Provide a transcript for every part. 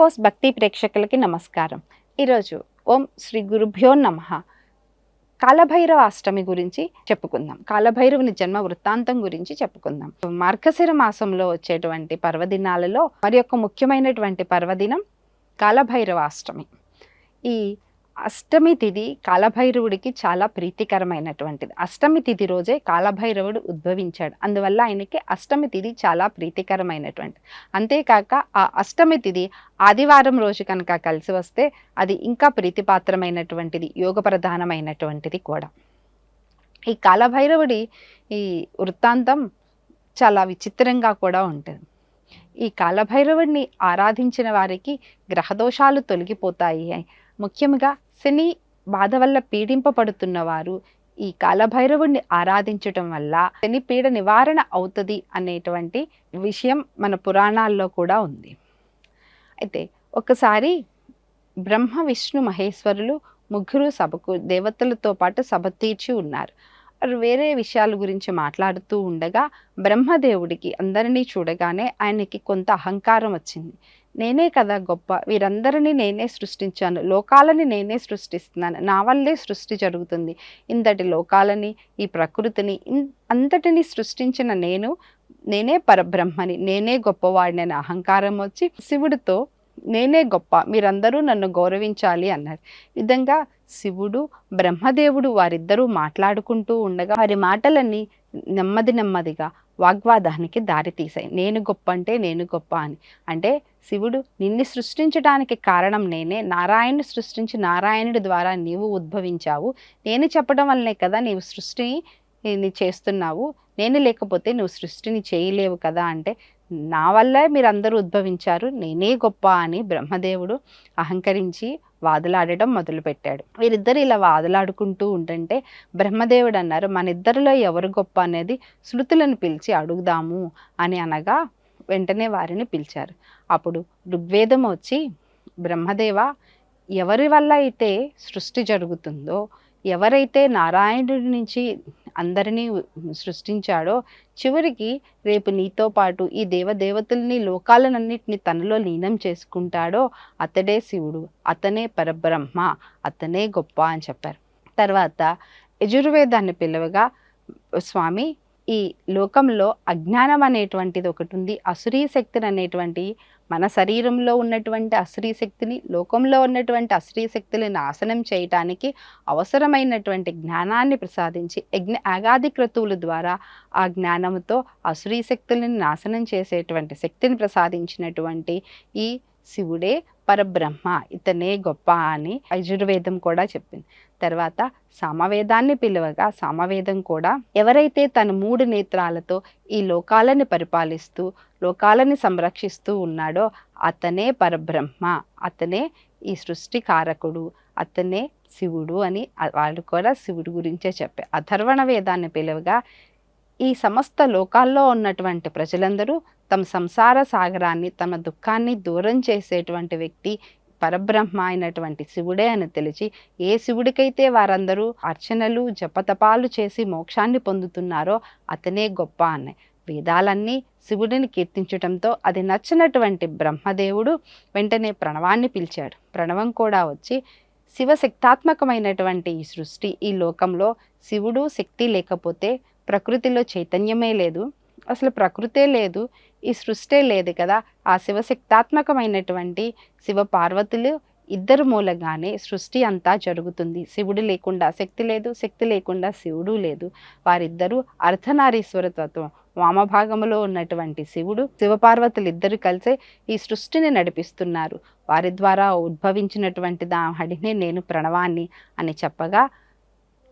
కోస్ భక్తి ప్రేక్షకులకి నమస్కారం. ఈరోజు ఓం శ్రీ గురుభ్యో నమ. కాలభైరవ అష్టమి గురించి చెప్పుకుందాం. కాలభైరవుని జన్మ వృత్తాంతం గురించి చెప్పుకుందాం. మార్గశిర మాసంలో వచ్చేటువంటి పర్వదినాలలో మరి యొక్క ముఖ్యమైనటువంటి పర్వదినం కాలభైరవ అష్టమి. ఈ అష్టమి తిథి కాలభైరవుడికి చాలా ప్రీతికరమైనటువంటిది. అష్టమి తిథి రోజే కాలభైరవుడు ఉద్భవించాడు. అందువల్ల ఆయనకి అష్టమి తిథి చాలా ప్రీతికరమైనటువంటిది. అంతేకాక ఆ అష్టమి తిథి ఆదివారం రోజు కనుక కలిసి వస్తే అది ఇంకా ప్రీతిపాత్రమైనటువంటిది యోగ ప్రధానమైనటువంటిది కూడా. ఈ కాలభైరవుడి ఈ వృత్తాంతం చాలా విచిత్రంగా కూడా ఉంటుంది. ఈ కాలభైరవుడిని ఆరాధించిన వారికి గ్రహదోషాలు తొలగిపోతాయి. ముఖ్యంగా శని బాధ వల్ల పీడింపబడుతున్న వారు ఈ కాలభైరవుణ్ణి ఆరాధించటం వల్ల శని పీడ నివారణ అవుతుంది అనేటువంటి విషయం మన పురాణాల్లో కూడా ఉంది. అయితే ఒకసారి బ్రహ్మ విష్ణు మహేశ్వరులు ముగ్గురు సభకు దేవతలతో పాటు సభ తీర్చి ఉన్నారు. వారు వేరే విషయాల గురించి మాట్లాడుతూ ఉండగా బ్రహ్మదేవుడికి అందరినీ చూడగానే ఆయనకి కొంత అహంకారం వచ్చింది. నేనే కదా గొప్ప. వీరందరినీ నేనే సృష్టించాను. లోకాలని నేనే సృష్టిస్తున్నాను. నా వల్లే సృష్టి జరుగుతుంది. ఇంతటి లోకాలని ఈ ప్రకృతిని అంతటిని సృష్టించిన నేను నేనే పరబ్రహ్మని నేనే గొప్పవాడిని అనే అహంకారం వచ్చి శివుడితో నేనే గొప్ప. మీరందరూ నన్ను గౌరవించాలి అన్నారు. విధంగా శివుడు బ్రహ్మదేవుడు వారిద్దరూ మాట్లాడుకుంటూ ఉండగా వారి మాటలన్నీ నెమ్మది నెమ్మదిగా వాగ్వాదానికి దారితీసాయి నేను గొప్ప అంటే నేను గొప్ప అని. అంటే శివుడు నిన్ను సృష్టించడానికి కారణం నేనే. నారాయణుడు సృష్టించి నారాయణుడి ద్వారా నీవు ఉద్భవించావు. నేను చెప్పడం వల్లనే కదా నీవు సృష్టిని చేస్తున్నావు. నేను లేకపోతే నువ్వు సృష్టిని చేయలేవు కదా అంటే నా వల్లే మీరందరూ ఉద్భవించారు. నేనే గొప్ప అని బ్రహ్మదేవుడు అహంకరించి వాదలాడటం మొదలుపెట్టాడు. వీరిద్దరు ఇలా వాదులాడుకుంటూ ఉంటుంటే బ్రహ్మదేవుడు అన్నారు మన ఇద్దరిలో ఎవరు గొప్ప అనేది శృతులను పిలిచి అడుగుదాము అని అనగా వెంటనే వారిని పిలిచారు. అప్పుడు ఋగ్వేదం వచ్చి బ్రహ్మదేవ ఎవరి వల్ల అయితే సృష్టి జరుగుతుందో ఎవరైతే నారాయణుడి నుంచి అందరినీ సృష్టించాడో చివరికి రేపు నీతో పాటు ఈ దేవదేవతల్ని లోకాలనన్నిటిని తనలో లీనం చేసుకుంటాడో అతడే శివుడు అతనే పరబ్రహ్మ అతనే గొప్ప అని చెప్పారు. తర్వాత యజుర్వేదాన్ని పిలవగా స్వామి ఈ లోకంలో అజ్ఞానం అనేటువంటిది ఒకటి ఉంది అసురీ శక్తిని అనేటువంటి మన శరీరంలో ఉన్నటువంటి అశ్రీ శక్తిని లోకంలో ఉన్నటువంటి అశ్రీ శక్తిని నాశనం చేయటానికి అవసరమైనటువంటి జ్ఞానాన్ని ప్రసాదించి యజ్ఞ ఆగాది క్రతువుల ద్వారా ఆ జ్ఞానంతో అశ్రీ శక్తులను నాశనం చేసేటువంటి శక్తిని ప్రసాదించినటువంటి ఈ శివుడే పరబ్రహ్మ ఇతనే గొప్ప అని యజుర్వేదం కూడా చెప్పింది. తర్వాత సామవేదాన్ని పిలువగా సామవేదం కూడా ఎవరైతే తన మూడు నేత్రాలతో ఈ లోకాలని పరిపాలిస్తూ లోకాలని సంరక్షిస్తూ ఉన్నాడో అతనే పరబ్రహ్మ అతనే ఈ సృష్టి కారకుడు అతనే శివుడు అని వాళ్ళు కూడా శివుడు గురించే చెప్పారు అథర్వణ వేదాన్ని పిలువగా ఈ సమస్త లోకాల్లో ఉన్నటువంటి ప్రజలందరూ తమ సంసార సాగరాన్ని తమ దుఃఖాన్ని దూరం చేసేటువంటి వ్యక్తి పరబ్రహ్మ అయినటువంటి శివుడే అని తెలిసి ఏ శివుడికైతే వారందరూ అర్చనలు జపతపాలు చేసి మోక్షాన్ని పొందుతున్నారో అతనే గొప్ప అన్నాయి వేదాలన్నీ శివుడిని కీర్తించటంతో అది నచ్చినటువంటి బ్రహ్మదేవుడు వెంటనే ప్రణవాన్ని పిలిచాడు. ప్రణవం కూడా వచ్చి శివశక్తాత్మకమైనటువంటి ఈ సృష్టి ఈ లోకంలో శివుడు శక్తి లేకపోతే ప్రకృతిలో చైతన్యమే లేదు. అసలు ప్రకృతే లేదు. ఈ సృష్టే లేదు కదా. ఆ శివశక్తాత్మకమైనటువంటి శివ పార్వతులు ఇద్దరు మూలంగానే సృష్టి అంతా జరుగుతుంది. శివుడు లేకుండా శక్తి లేదు శక్తి లేకుండా శివుడు లేదు. వారిద్దరూ అర్ధనారీశ్వర తత్వం వామభాగంలో ఉన్నటువంటి శివుడు శివపార్వతులు ఇద్దరు కలిసే ఈ సృష్టిని నడిపిస్తున్నారు. వారి ద్వారా ఉద్భవించినటువంటి దాహడినే నేను ప్రణవాన్ని అని చెప్పగా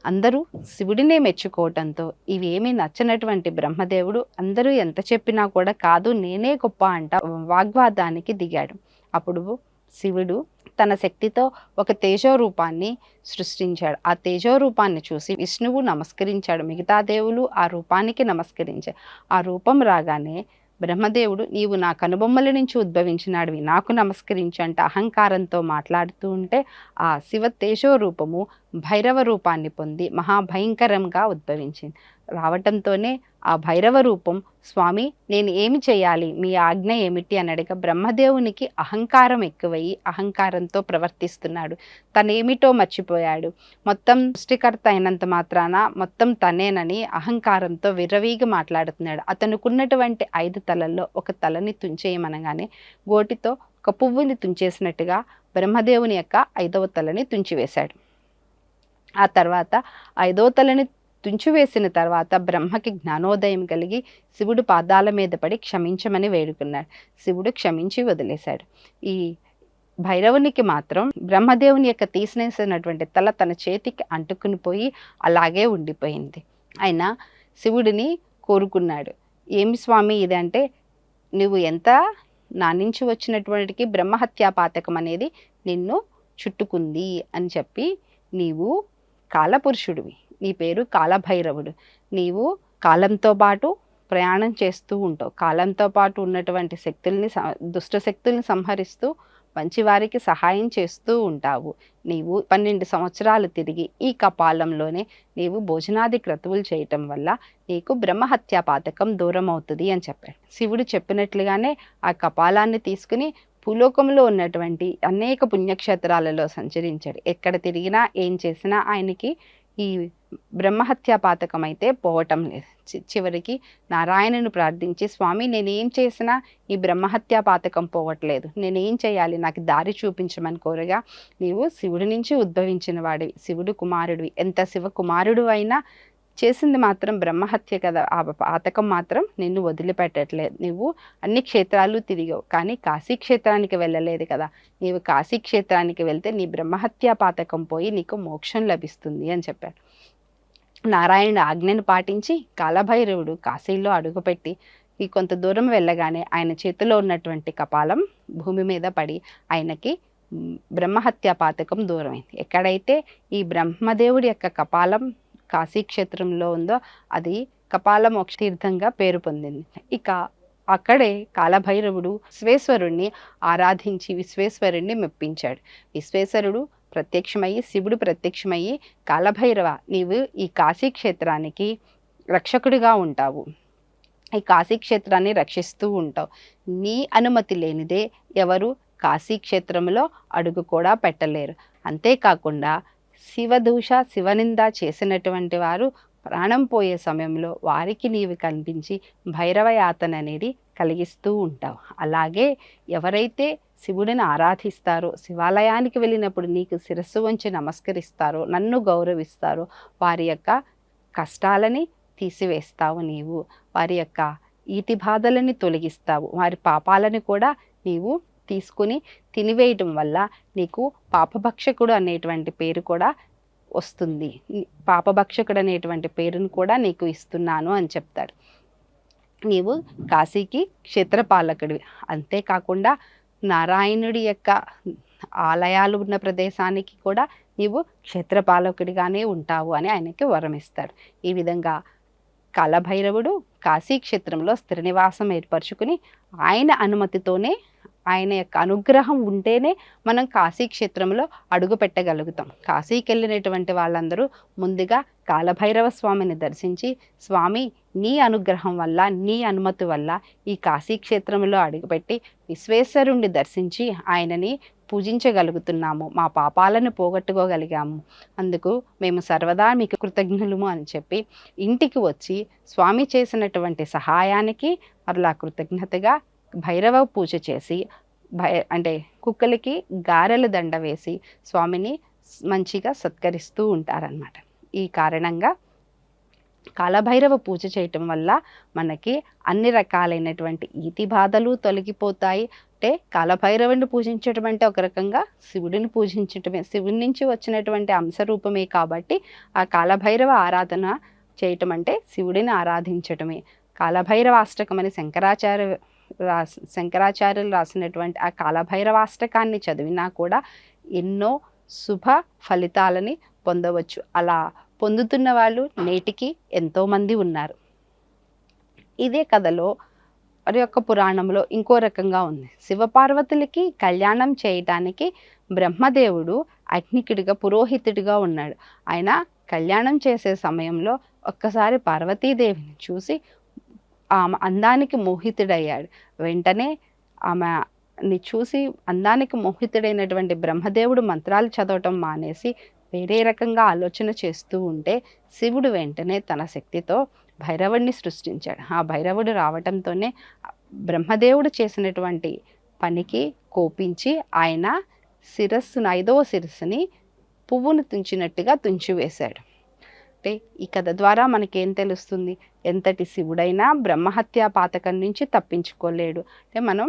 అందరూ శివుడినే మెచ్చుకోవటంతో ఇవేమీ నచ్చనటువంటి బ్రహ్మదేవుడు అందరూ ఎంత చెప్పినా కూడా కాదు నేనే గొప్ప అంట వాగ్వాదానికి దిగాడు. అప్పుడు శివుడు తన శక్తితో ఒక తేజో రూపాన్ని సృష్టించాడు. ఆ తేజో రూపాన్ని చూసి విష్ణువు నమస్కరించాడు. మిగతా దేవులు ఆ రూపానికి నమస్కరించాడు ఆ రూపం రాగానే బ్రహ్మదేవుడు నీవు నా కనుబొమ్మల నుంచి ఉద్భవించినాడివి నాకు నమస్కరించు అంటే అహంకారంతో మాట్లాడుతూ ఉంటే ఆ శివ తేజో రూపము భైరవ రూపాన్ని పొంది మహాభయంకరంగా ఉద్భవించింది. రావటంతోనే ఆ భైరవ రూపం స్వామి నేను ఏమి చేయాలి? మీ ఆజ్ఞ ఏమిటి? అని అడగ. బ్రహ్మదేవునికి అహంకారం ఎక్కువయ్యి అహంకారంతో ప్రవర్తిస్తున్నాడు. తనేమిటో మర్చిపోయాడు. మొత్తం సృష్టికర్త అయినంత మాత్రాన మొత్తం తనేనని అహంకారంతో విర్రవీగి మాట్లాడుతున్నాడు. అతనుకున్నటువంటి ఐదు తలల్లో ఒక తలని తుంచేయమనగానే గోటితో ఒక పువ్వుని తుంచేసినట్టుగా బ్రహ్మదేవుని యొక్క ఐదవ తలని తుంచివేశాడు. ఆ తర్వాత ఐదవ తలని తుంచివేసిన తర్వాత బ్రహ్మకి జ్ఞానోదయం కలిగి శివుడు పాదాల మీద పడి క్షమించమని వేడుకున్నాడు. శివుడు క్షమించి వదిలేశాడు. ఈ భైరవునికి మాత్రం బ్రహ్మదేవుని యొక్క తీసినేసినటువంటి తల తన చేతికి అంటుకుని పోయి అలాగే ఉండిపోయింది. ఆయన శివుడిని కోరుకున్నాడు. ఏమి స్వామి ఇది అంటే నువ్వు ఎంత నా నుంచి వచ్చినటువంటికి బ్రహ్మహత్యా పాతకం అనేది నిన్ను చుట్టుకుంది అని చెప్పి నీవు కాలపురుషుడివి. నీ పేరు కాలభైరవుడు. నీవు కాలంతో పాటు ప్రయాణం చేస్తూ ఉంటావు. కాలంతో పాటు ఉన్నటువంటి శక్తుల్ని దుష్ట శక్తుల్ని సంహరిస్తూ మంచివారికి సహాయం చేస్తూ ఉంటావు. నీవు పన్నెండు సంవత్సరాలు తిరిగి ఈ కపాలంలోనే నీవు భోజనాది క్రతువులు చేయటం వల్ల నీకు బ్రహ్మహత్యా పాతకం దూరం అవుతుంది అని చెప్పాడు. శివుడు చెప్పినట్లుగానే ఆ కపాలాన్ని తీసుకుని భూలోకంలో ఉన్నటువంటి అనేక పుణ్యక్షేత్రాలలో సంచరించాడు. ఎక్కడ తిరిగినా ఏం చేసినా ఆయనకి ఈ బ్రహ్మహత్యా పాతకం అయితే పోవటం లేదు. చివరికి నారాయణను ప్రార్థించి స్వామి నేనేం చేసినా ఈ బ్రహ్మహత్యా పాతకం పోవట్లేదు. నేనేం చేయాలి? నాకు దారి చూపించమని కోరగా నీవు శివుడి నుంచి ఉద్భవించిన వాడివి. శివుడు కుమారుడివి. ఎంత శివ కుమారుడు అయినా చేసింది మాత్రం బ్రహ్మహత్య కదా. ఆ పాతకం మాత్రం నిన్ను వదిలిపెట్టట్లేదు. నువ్వు అన్ని క్షేత్రాలు తిరిగావు. కానీ కాశీ క్షేత్రానికి వెళ్ళలేదు కదా. నీవు కాశీ క్షేత్రానికి వెళ్తే నీ బ్రహ్మహత్య పాతకం పోయి నీకు మోక్షం లభిస్తుంది అని చెప్పాడు. నారాయణుడు ఆజ్ఞను పాటించి కాలభైరవుడు కాశీలో అడుగుపెట్టి ఈ కొంత దూరం వెళ్ళగానే ఆయన చేతిలో ఉన్నటువంటి కపాలం భూమి మీద పడి ఆయనకి బ్రహ్మహత్యా పాతకం దూరమైంది. ఎక్కడైతే ఈ బ్రహ్మదేవుడి యొక్క కపాలం కాశీక్షేత్రంలో ఉందో అది కపాల మోక్ష తీర్థంగా పేరు పొందింది. ఇక అక్కడే కాలభైరవుడు విశ్వేశ్వరుణ్ణి ఆరాధించి విశ్వేశ్వరుణ్ణి మెప్పించాడు. విశ్వేశ్వరుడు ప్రత్యక్షమయ్యి శివుడు ప్రత్యక్షమయ్యి కాలభైరవ నీవు ఈ కాశీక్షేత్రానికి రక్షకుడిగా ఉంటావు. ఈ కాశీక్షేత్రాన్ని రక్షిస్తూ ఉంటావు. నీ అనుమతి లేనిదే ఎవరు కాశీక్షేత్రంలో అడుగు కూడా పెట్టలేరు. అంతేకాకుండా శివదూష శివనింద చేసినటువంటి వారు ప్రాణం పోయే సమయంలో వారికి నీవు కనిపించి భైరవ యాతన అనేది కలిగిస్తూ ఉంటావు. అలాగే ఎవరైతే శివుడిని ఆరాధిస్తారో శివాలయానికి వెళ్ళినప్పుడు నీకు శిరస్సు వంచి నమస్కరిస్తారో నన్ను గౌరవిస్తారో వారి యొక్క కష్టాలని తీసివేస్తావు నీవు. వారి యొక్క ఈతి బాధలని తొలగిస్తావు. వారి పాపాలని కూడా నీవు తీసుకుని తినివేయటం వల్ల నీకు పాపభక్షకుడు అనేటువంటి పేరు కూడా వస్తుంది. పాపభక్షకుడు అనేటువంటి పేరును కూడా నీకు ఇస్తున్నాను అని చెప్తాడు. నీవు కాశీకి క్షేత్రపాలకుడివి. అంతేకాకుండా నారాయణుడి యొక్క ఆలయాలు ఉన్న ప్రదేశానికి కూడా నీవు క్షేత్రపాలకుడిగానే ఉంటావు అని ఆయనకి వరం ఇస్తాడు ఈ విధంగా కాలభైరవుడు కాశీ క్షేత్రంలో స్థిర నివాసం ఏర్పరచుకుని ఆయన అనుమతితోనే ఆయన యొక్క అనుగ్రహం ఉంటేనే మనం కాశీ క్షేత్రంలో అడుగు పెట్టగలుగుతాం. కాశీకి వెళ్ళినటువంటి వాళ్ళందరూ ముందుగా కాలభైరవ స్వామిని దర్శించి స్వామి నీ అనుగ్రహం వల్ల నీ అనుమతి వల్ల ఈ కాశీ క్షేత్రంలో అడుగుపెట్టి విశ్వేశ్వరుణ్ణి దర్శించి ఆయనని పూజించగలుగుతున్నాము. మా పాపాలను పోగొట్టుకోగలిగాము. అందుకు మేము సర్వదా మీకు కృతజ్ఞులము అని చెప్పి ఇంటికి వచ్చి స్వామి చేసినటువంటి సహాయానికి మరలా కృతజ్ఞతగా భైరవ పూజ చేసి భై అంటే కుక్కలకి గారెల దండ వేసి స్వామిని మంచిగా సత్కరిస్తూ ఉంటారనమాట ఈ కారణంగా కాలభైరవ పూజ చేయటం వల్ల మనకి అన్ని రకాలైనటువంటి ఈతి బాధలు తొలగిపోతాయి. అంటే కాలభైరవుని పూజించటం అంటే ఒక రకంగా శివుడిని పూజించటమే శివుడి నుంచి వచ్చినటువంటి అంశరూపమే కాబట్టి ఆ కాలభైరవ ఆరాధన చేయటం అంటే శివుడిని ఆరాధించటమే. కాలభైరవ అష్టకం అని శంకరాచార్య రాసి శంకరాచార్యులు రాసినటువంటి ఆ కాలభైరవాష్టకాన్ని చదివినా కూడా ఎన్నో శుభ ఫలితాలని పొందవచ్చు. అలా పొందుతున్న వాళ్ళు నేటికి ఎంతోమంది ఉన్నారు. ఇదే కథలో మరి యొక్క పురాణంలో ఇంకో రకంగా ఉంది. శివపార్వతులకి కళ్యాణం చేయటానికి బ్రహ్మదేవుడు అగ్నికుడిగా పురోహితుడిగా ఉన్నాడు. ఆయన కళ్యాణం చేసే సమయంలో ఒక్కసారి పార్వతీదేవిని చూసి ఆమె అందానికి మోహితుడయ్యాడు. వెంటనే ఆమెని చూసి అందానికి మోహితుడైనటువంటి బ్రహ్మదేవుడు మంత్రాలు చదవటం మానేసి వేరే రకంగా ఆలోచన చేస్తూ ఉంటే శివుడు వెంటనే తన శక్తితో భైరవుడిని సృష్టించాడు. ఆ భైరవుడు రావటంతోనే బ్రహ్మదేవుడు చేసినటువంటి పనికి కోపించి ఆయన శిరస్సును ఐదవ శిరస్సుని పువ్వును తుంచినట్టుగా తుంచివేశాడు. అంటే ఈ కథ ద్వారా మనకేం తెలుస్తుంది? ఎంతటి శివుడైనా బ్రహ్మహత్యా పాతకం నుంచి తప్పించుకోలేడు. అంటే మనం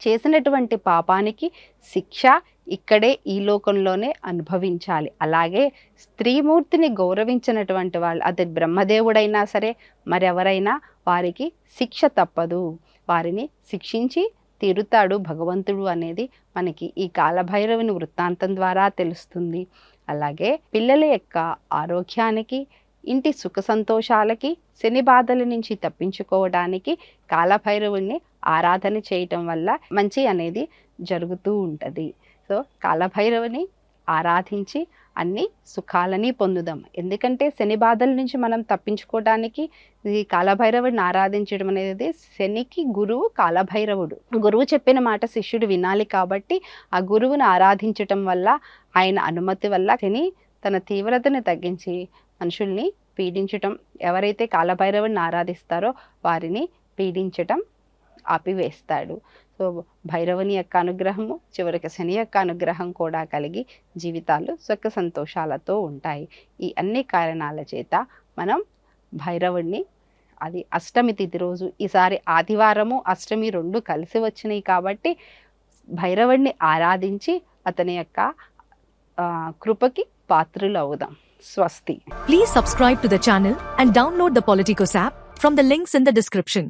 చేసినటువంటి పాపానికి శిక్ష ఇక్కడే ఈ లోకంలోనే అనుభవించాలి. అలాగే స్త్రీమూర్తిని గౌరవించినటువంటి వాళ్ళు అది బ్రహ్మదేవుడైనా సరే మరెవరైనా వారికి శిక్ష తప్పదు. వారిని శిక్షించి తీరుతాడు భగవంతుడు అనేది మనకి ఈ కాలభైరవుని వృత్తాంతం ద్వారా తెలుస్తుంది. అలాగే పిల్లల యొక్క ఆరోగ్యానికి ఇంటి సుఖ సంతోషాలకి శని బాధల నుంచి తప్పించుకోవడానికి కాలభైరవుని ఆరాధన చేయటం వల్ల మంచి అనేది జరుగుతూ ఉంటుంది. సో కాలభైరవుని ఆరాధించి అన్ని సుఖాలని పొందుదాం. ఎందుకంటే శని బాధల నుంచి మనం తప్పించుకోవడానికి ఈ కాలభైరవుడిని ఆరాధించడం అనేది శనికి గురువు కాలభైరవుడు. గురువు చెప్పిన మాట శిష్యుడు వినాలి కాబట్టి ఆ గురువుని ఆరాధించటం వల్ల ఆయన అనుమతి వల్ల శని తన తీవ్రతను తగ్గించి మనుషుల్ని పీడించటం ఎవరైతే కాలభైరవుడిని ఆరాధిస్తారో వారిని పీడించటం ఆపివేస్తాడు. సో భైరవుని యొక్క అనుగ్రహము చివరికి శని యొక్క అనుగ్రహం కూడా కలిగి జీవితాలు సుఖ సంతోషాలతో ఉంటాయి. ఈ అన్ని కారణాల చేత మనం భైరవుడిని అది అష్టమి తిథి రోజు ఈసారి ఆదివారము అష్టమి రెండు కలిసి వచ్చినాయి కాబట్టి భైరవుడిని ఆరాధించి అతని యొక్క కృపకి పాత్రులు అవుదాం స్వస్తి. Please subscribe to the channel and download the Politicos app from the links in the description